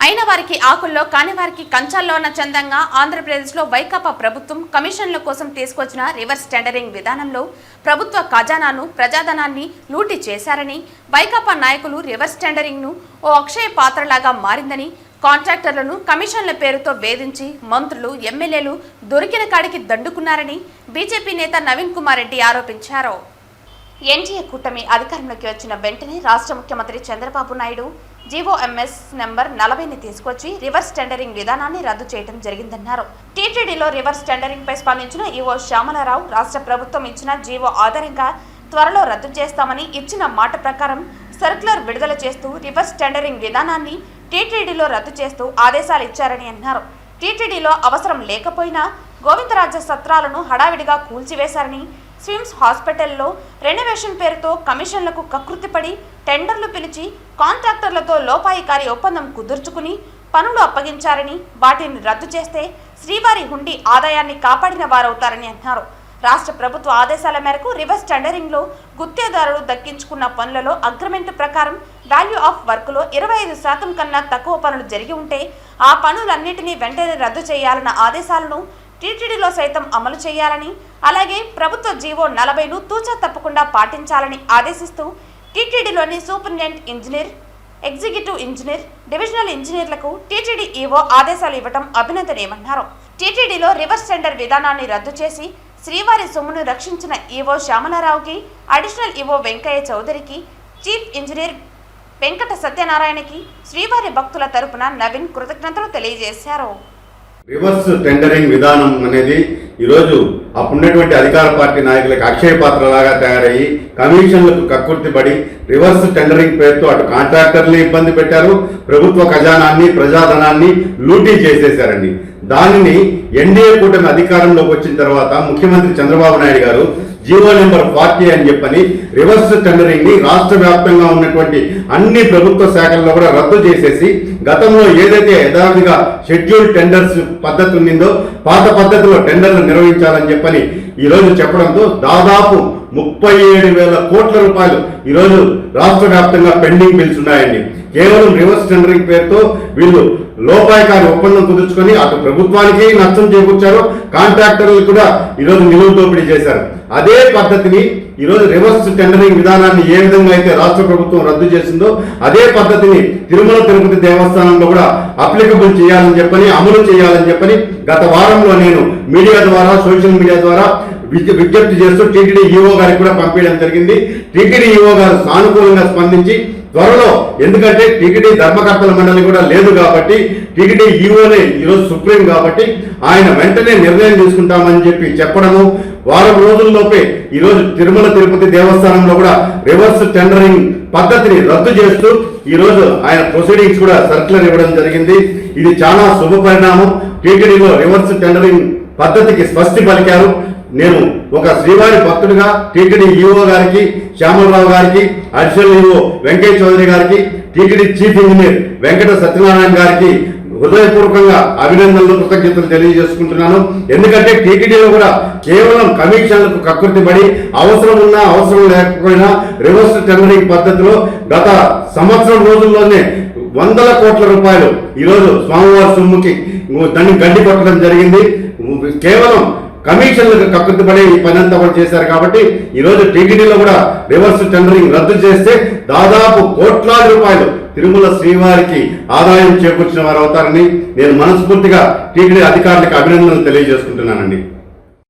అయిన వారికి ఆకుల్లో కాని వారికి కంచాల్లో ఉన్న చందంగా ఆంధ్రప్రదేశ్లో వైకాపా ప్రభుత్వం కమిషన్ల కోసం తీసుకొచ్చిన రివర్స్ టెండరింగ్ విధానంలో ప్రభుత్వ ఖజానాను ప్రజాధనాన్ని లూటి చేశారని వైకాపా నాయకులు రివర్స్ టెండరింగ్ను ఓ అక్షయ పాత్రలాగా మారిందని కాంట్రాక్టర్లను కమిషన్ల పేరుతో వేధించి మంత్రులు ఎమ్మెల్యేలు దొరికిన కాడికి దండుకున్నారని బీజేపీ నేత నవీన్ కుమార్ రెడ్డి ఆరోపించారు. ఎన్డీఏ కూటమి అధికారంలోకి వచ్చిన వెంటనే రాష్ట్ర ముఖ్యమంత్రి Chandrababu Naidu G O M S number నలభైని తీసుకొచ్చి రివర్స్ టెండరింగ్ విధానాన్ని రద్దు చేయడం జరిగిందన్నారు. టీటీడీలో రివర్స్ టెండరింగ్ పై స్పందించిన ఈవో శ్యామలరావు రాష్ట్ర ప్రభుత్వం ఇచ్చిన జీవో ఆధారంగా త్వరలో రద్దు చేస్తామని ఇచ్చిన మాట ప్రకారం సర్క్యులర్ విడుదల చేస్తూ రివర్స్ టెండరింగ్ విధానాన్ని టీటీడీలో రద్దు చేస్తూ ఆదేశాలు ఇచ్చారని అన్నారు. టీటీడీలో అవసరం లేకపోయినా గోవిందరాజ సత్రాలను హడావిడిగా కూల్చివేశారని స్విమ్స్ హాస్పిటల్లో రెనోవేషన్ పేరుతో కమిషన్లకు కకృతిపడి టెండర్లు పిలిచి కాంట్రాక్టర్లతో లోపాయికారి ఒప్పందం కుదుర్చుకుని పనులు అప్పగించారని వాటిని రద్దు చేస్తే శ్రీవారి హుండీ ఆదాయాన్ని కాపాడిన వారవుతారని అన్నారు రాష్ట్ర ప్రభుత్వ ఆదేశాల మేరకు రివర్స్ టెండరింగ్లో గుత్తేదారులు దక్కించుకున్న పనులలో అగ్రిమెంట్ ప్రకారం వాల్యూ ఆఫ్ వర్క్లో ఇరవై ఐదు శాతం కన్నా తక్కువ పనులు జరిగి ఉంటే ఆ పనులన్నింటినీ వెంటనే రద్దు చేయాలన్న ఆదేశాలను టీటీడీలో సైతం అమలు చేయాలని అలాగే ప్రభుత్వ జీవో నలభైను తూచా తప్పకుండా పాటించాలని ఆదేశిస్తూ టీటీడీలోని superintendent engineer executive engineer divisional ఇంజనీర్లకు TTD EO ఆదేశాలు ఇవ్వడం అభినందనీయమన్నారు. టీటీడీలో రివర్స్ టెండర్ విధానాన్ని రద్దు చేసి శ్రీవారి సొమ్మును రక్షించిన ఈవో శ్యామలారావుకి అడిషనల్ ఈవో వెంకయ్య చౌదరికి చీఫ్ ఇంజనీర్ వెంకట సత్యనారాయణకి శ్రీవారి భక్తుల తరపున నవీన్ కృతజ్ఞతలు తెలియజేశారు. రివర్స్ టెండరింగ్ విధానం అనేది ఈరోజు అప్పుడున్నటువంటి అధికార పార్టీ నాయకులకు అక్షయ పాత్రలాగా తయారయ్యి కమిషన్లకు కక్కుర్తిపడి రివర్స్ టెండరింగ్ పేరుతో అటు కాంట్రాక్టర్ని ఇబ్బంది పెట్టారు ప్రభుత్వ ఖజానాన్ని ప్రజాధనాన్ని లూటీ చేసేశారండి. దానిని ఎన్డీఏ కూటమి అధికారంలోకి వచ్చిన తర్వాత ముఖ్యమంత్రి చంద్రబాబు నాయుడు గారు జీవో నెంబర్ ఫార్టీ అని చెప్పని రివర్స్ టెండరింగ్ని రాష్ట్ర వ్యాప్తంగా ఉన్నటువంటి అన్ని ప్రభుత్వ శాఖల్లో కూడా రద్దు చేసేసి గతంలో ఏదైతే యథావిధిగా షెడ్యూల్ టెండర్స్ పద్ధతి ఉండిందో పాత పద్ధతిలో టెండర్లు నిర్వహించాలని చెప్పని ఈరోజు చెప్పడంతో దాదాపు ముప్పై ఏడు వేల కోట్ల రూపాయలు ఈరోజు రాష్ట్ర వ్యాప్తంగా పెండింగ్ బిల్స్ ఉన్నాయండి. కేవలం రివర్స్ టెండరింగ్ పేరుతో వీళ్ళు లోపాయకారి ఒప్పందం కుదుర్చుకొని అటు ప్రభుత్వానికి నష్టం చేకూర్చారు కాంట్రాక్టర్లు కూడా ఈరోజు నిలువ దోపిడీ చేశారు. అదే పద్ధతిని ఈరోజు రివర్స్ టెండరింగ్ విధానాన్ని ఏ విధంగా అయితే రాష్ట్ర ప్రభుత్వం రద్దు చేసిందో అదే పద్ధతిని తిరుమల తిరుపతి దేవస్థానంలో కూడా అప్లికబుల్ చేయాలని చెప్పని అమలు చేయాలని చెప్పని గత వారంలో నేను మీడియా ద్వారా సోషల్ మీడియా ద్వారా విజ్ఞప్తి చేస్తూ టీటీడీ ఈఓ గారికి కూడా పంపించడం జరిగింది. టీటీడీ ఈఓ గారు సానుకూలంగా స్పందించి త్వరలో. ఎందుకంటే టీటీడీ ధర్మకర్తల మండలి కూడా లేదు కాబట్టి టీటీడీ ఈఓనే ఈరోజు సుప్రీం కాబట్టి ఆయన వెంటనే నిర్ణయం తీసుకుంటామని చెప్పి చెప్పడము. వారం రోజుల్లోపే ఈరోజు తిరుమల తిరుపతి దేవస్థానంలో కూడా రివర్స్ టెండరింగ్ పద్ధతిని రద్దు చేస్తూ ఈరోజు ఆయన ప్రొసీడింగ్స్ కూడా సర్క్యులర్ ఇవ్వడం జరిగింది. ఇది చాలా శుభ పరిణామం టీటీడీలో రివర్స్ టెండరింగ్ పద్ధతికి స్వస్తి పలికారు. నేను ఒక శ్రీవారి భక్తుడిగా టీటీడీ ఈఓ గారికి శ్యామలరావు గారికి అడిషనల్ ఈఓ వెంకయ్య చౌదరి గారికి TTD chief engineer Venkata Satyanarayana గారికి హృదయపూర్వకంగా అభినందనలు కృతజ్ఞతలు తెలియజేసుకుంటున్నాను. ఎందుకంటే టీటీడీలో కూడా కేవలం కమిషన్లకు కకృతి పడి అవసరం ఉన్నా అవసరం లేకపోయినా రివర్స్ టెండరింగ్ పద్ధతిలో గత సంవత్సరం రోజుల్లోనే వందల కోట్ల రూపాయలు ఈరోజు స్వామివారి సొమ్ముకి దాన్ని గడ్డి కొట్టడం జరిగింది. కేవలం కమిషన్లకు కక్కుతుపడే ఈ పని అంతా కూడా చేశారు కాబట్టి ఈరోజు టీటీడీలో కూడా రివర్స్ టెండరింగ్ రద్దు చేస్తే దాదాపు కోట్లాది రూపాయలు తిరుమల శ్రీవారికి ఆదాయం చేకూర్చిన వారు అవుతారని నేను మనస్ఫూర్తిగా టీటీడీ అధికారులకు అభినందనలు తెలియజేసుకుంటున్నానండి.